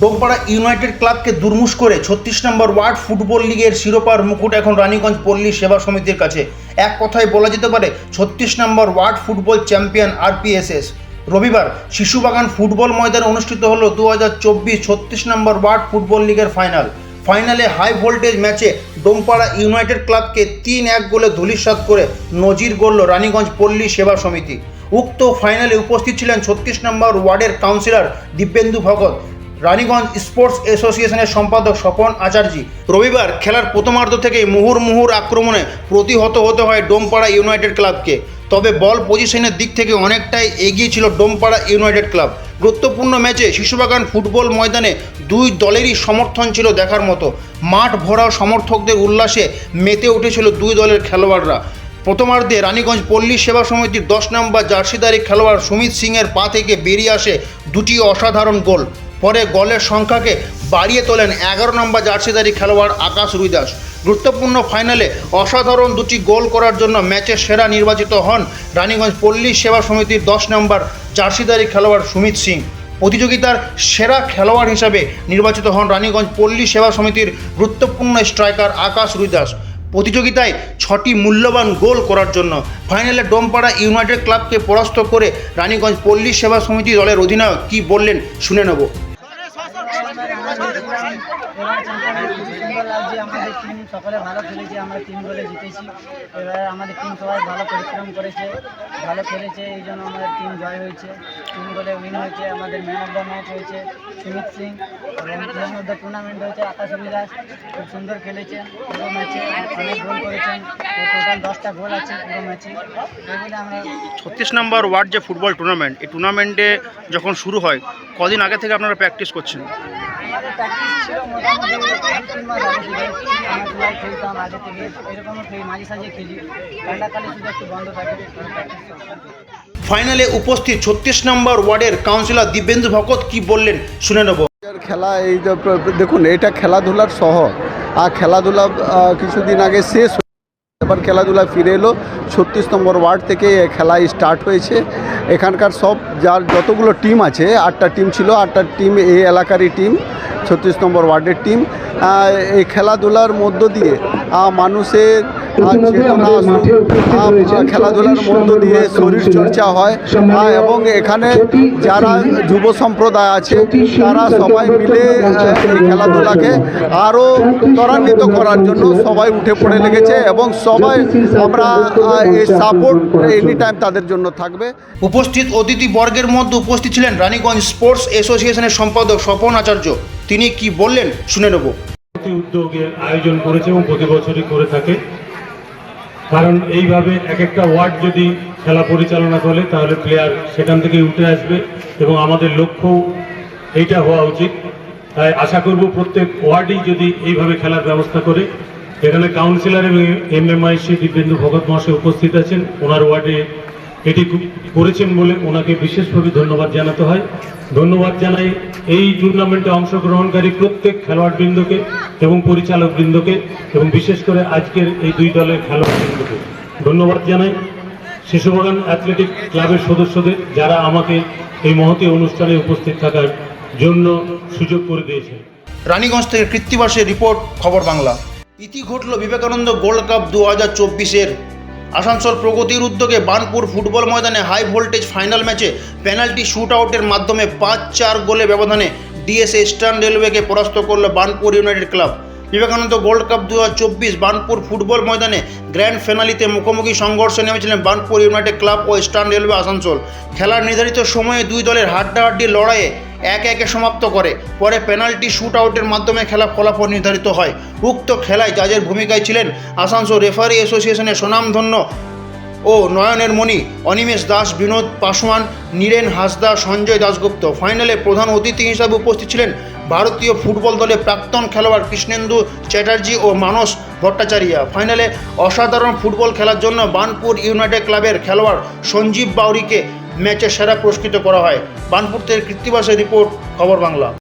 Dompara United ক্লাবকে দুর্মুষ করে ছত্রিশ নম্বর ওয়ার্ড ফুটবল লিগের শিরোপার মুকুট এখন রানীগঞ্জ পল্লী সেবা সমিতির কাছে। এক কথায় বলা যেতে পারে, ছত্রিশ নম্বর ওয়ার্ড ফুটবল চ্যাম্পিয়ন আরপিএসএস। রবিবার শিশুবাগান ফুটবল ময়দানে অনুষ্ঠিত হলো দু হাজার চব্বিশ ছত্রিশ নম্বর ওয়ার্ড ফুটবল লিগের ফাইনাল। ফাইনালে হাই ভোল্টেজ ম্যাচে ডোমপাড়া ইউনাইটেড ক্লাবকে তিন এক গোলে ধূলিসাৎ করে নজির গড়ল রানীগঞ্জ পল্লী সেবা সমিতি। উক্ত ফাইনালে উপস্থিত ছিলেন ছত্রিশ নম্বর ওয়ার্ডের কাউন্সিলর দিব্যেন্দু ভগত। রানীগঞ্জ স্পোর্টস অ্যাসোসিয়েশনের সম্পাদক স্বপন আচার্যি। রবিবার খেলার প্রথমার্ধ থেকে মুহুর মুহুর আক্রমণে প্রতিহত হতে হয় ডোমপাড়া ইউনাইটেড ক্লাবকে। তবে বল পজিশনের দিক থেকে অনেকটাই এগিয়ে ছিল ডোমপাড়া ইউনাইটেড ক্লাব। গুরুত্বপূর্ণ ম্যাচে শিশুবাগান ফুটবল ময়দানে দুই দলেরই সমর্থন ছিল দেখার মতো। মাঠ ভরা সমর্থকদের উল্লাসে মেতে উঠেছিল দুই দলের খেলোয়াড়রা। প্রথমার্ধে রানীগঞ্জ পল্লী সেবা সমিতির দশ নম্বর জার্সিদারি খেলোয়াড় সুমিত সিংয়ের পা থেকে বেরিয়ে আসে দুটি অসাধারণ গোল। পরে গোলের সংখ্যাকে বাড়িয়ে তোলেন এগারো নম্বর জার্সিদারি খেলোয়াড় আকাশ রুইদাস। গুরুত্বপূর্ণ ফাইনালে অসাধারণ দুটি গোল করার জন্য ম্যাচের সেরা নির্বাচিত হন রানীগঞ্জ পল্লী সেবা সমিতির দশ নম্বর জার্সিদারি খেলোয়াড় সুমিত সিং। প্রতিযোগিতার সেরা খেলোয়াড় হিসাবে নির্বাচিত হন রানীগঞ্জ পল্লী সেবা সমিতির গুরুত্বপূর্ণ স্ট্রাইকার আকাশ রুইদাস। প্রতিযোগিতায় ছটি মূল্যবান গোল করার জন্য ফাইনালে ডোমপাড়া ইউনাইটেড ক্লাবকে পরাস্ত করে রানীগঞ্জ পল্লী সেবা সমিতি দলের অধিনায়ক কী বললেন শুনে নেব এবার চ্যাম্পিয়নের খুবই সুন্দর লাগছে আমাদের টিম সকলে ভালো খেলেছে, আমরা তিন গোলে জিতেছি। এবার আমাদের টিম সবাই ভালো পরিশ্রম করেছে, ভালো খেলেছে, এই জন্য আমাদের টিম জয় হয়েছে। তিন গোলে উইন হয়েছে, আমাদের ম্যান অফ দ্য ম্যাচ হয়েছে, Sumit Singh. Man of the tournament হয়েছে, আকাশ বিলাস খুব সুন্দর খেলেছেন পুরো ম্যাচে অনেক গোল করেছেন। টোটাল দশটা গোল আছে পুরো ম্যাচে এই বলে আমরা ছত্রিশ নম্বর ওয়ার্ড যে ফুটবল টুর্নামেন্ট এই টুর্নামেন্টে যখন শুরু হয়, কদিন আগে থেকে আপনারা প্র্যাকটিস করছেন আমাদের প্র্যাকটিস ছিল মোটামুটি দু তিন মাস আগে থেকে আমরা সবাই খেলতাম আগে থেকে এরকমও খেলি মাঝে সাঝে খেলি। ঠান্ডাকালে শুধু একটু বন্ধ থাকে ফাইনালে উপস্থিত ছত্রিশ নম্বর ওয়ার্ডের কাউন্সিলর দিব্যেন্দু ভকত কি বললেন? শুনে নেব। খেলা এই যে দেখুন এটা খেলাধুলার শহর। আর খেলাধুলা কিছুদিন আগে শেষ এবার খেলাধুলা ফিরে এলো। ছত্রিশ নম্বর ওয়ার্ড থেকে খেলা স্টার্ট হয়েছে। এখানকার সব যার যতগুলো টিম আছে আটটা টিম ছিল আটটা টিম এই এলাকারই টিম ছত্রিশ নম্বর ওয়ার্ডের টিম এই খেলাধুলার মধ্য দিয়ে মানুষের খেলাধুলার মধ্য দিয়ে শরীর চর্চা হয়। এবং এখানে যারা যুব সম্প্রদায় আছে তারা সবাই মিলে এই খেলাধুলাকে আরও ত্বরান্বিত করার জন্য সবাই উঠে পড়ে লেগেছে এবং সবাই আমরা এই সাপোর্ট এনি টাইম তাদের জন্য থাকবে। উপস্থিত অতিথি বর্গের মধ্যে উপস্থিত ছিলেন রানীগঞ্জ স্পোর্টস অ্যাসোসিয়েশনের সম্পাদক স্বপন আচার্য। তিনি কি বললেন শুনে নেব। উদ্যোগের আয়োজন করেছে এবং প্রতি বছরই করে থাকে। কারণ এইভাবে এক একটা ওয়ার্ড যদি খেলা পরিচালনা করে, তাহলে প্লেয়ার সেখান থেকে উঠে আসবে এবং আমাদের লক্ষ্য এইটা হওয়া উচিত। তাই আশা করব প্রত্যেক ওয়ার্ডই যদি এইভাবে খেলার ব্যবস্থা করে, এখানে কাউন্সিলর এবং M M MMIC Dibyendu Bhagat মহাশয় উপস্থিত আছেন, ওনার ওয়ার্ডে এটি করেছেন বলে ওনাকে বিশেষভাবে ধন্যবাদ জানাতে হয়। ধন্যবাদ জানাই এই টুর্নামেন্টে অংশগ্রহণকারী প্রত্যেক খেলোয়াড়বৃন্দকে এবং পরিচালকবৃন্দকে এবং বিশেষ করে আজকের এই দুই দলের খেলোয়াড়বৃন্দকে। ধন্যবাদ জানাই শিশুবাগান অ্যাথলেটিক ক্লাবের সদস্যদের যারা আমাকে এই মহতী অনুষ্ঠানে উপস্থিত থাকার জন্য সুযোগ করে দিয়েছেন। রানীগঞ্জ থেকে কৃত্তিবাসের রিপোর্ট, খবর বাংলা। ইতি ঘটল বিবেকানন্দ গোল্ড কাপ দু হাজার চব্বিশের আসানসোল প্রগতির উদ্যোগে বানপুর ফুটবল ময়দানে হাই ভোল্টেজ ফাইনাল ম্যাচে পেনাল্টি শুট আউটের মাধ্যমে পাঁচ চার গোলে ব্যবধানে ডিএসএ ইস্টার্ন রেলওয়েকে পরাস্ত করল Banpur united club. Vivekananda gold cup দু হাজার চব্বিশ বানপুর ফুটবল ময়দানে গ্র্যান্ড ফেনালিতে মুখোমুখি সংঘর্ষে নেমেছিলেন বানপুর ইউনাইটেড ক্লাব ও ইস্টার্ন রেলওয়ে আসানসোল। খেলার নির্ধারিত সময়ে দুই দলের হাড্ডাহাড্ডি লড়াইয়ে এক একে সমাপ্ত করে। পরে পেনাল্টি শুট আউটের মাধ্যমে খেলা ফলাফল নির্ধারিত হয়। উক্ত খেলায় জাজের ভূমিকায় ছিলেন আসানসোল রেফারি অ্যাসোসিয়েশনের সুনামধন্য ও নয়নের মণি, অনিমেষ দাস, বিনোদ পাসওয়ান নীরেন হাসদা, সঞ্জয় দাশগুপ্ত। ফাইনালে প্রধান অতিথি হিসাবে উপস্থিত ছিলেন ভারতীয় ফুটবল দলের প্রাক্তন খেলোয়াড় কৃষ্ণেন্দু চ্যাটার্জি ও মানস ভট্টাচার্যা। ফাইনালে অসাধারণ ফুটবল খেলার জন্য বানপুর ইউনাইটেড ক্লাবের খেলোয়াড় সঞ্জীব বাউরিকে ম্যাচে সেরা পুরস্কৃত করা হয়। বানপুর থেকে কৃত্তিবাসের রিপোর্ট খবর বাংলা।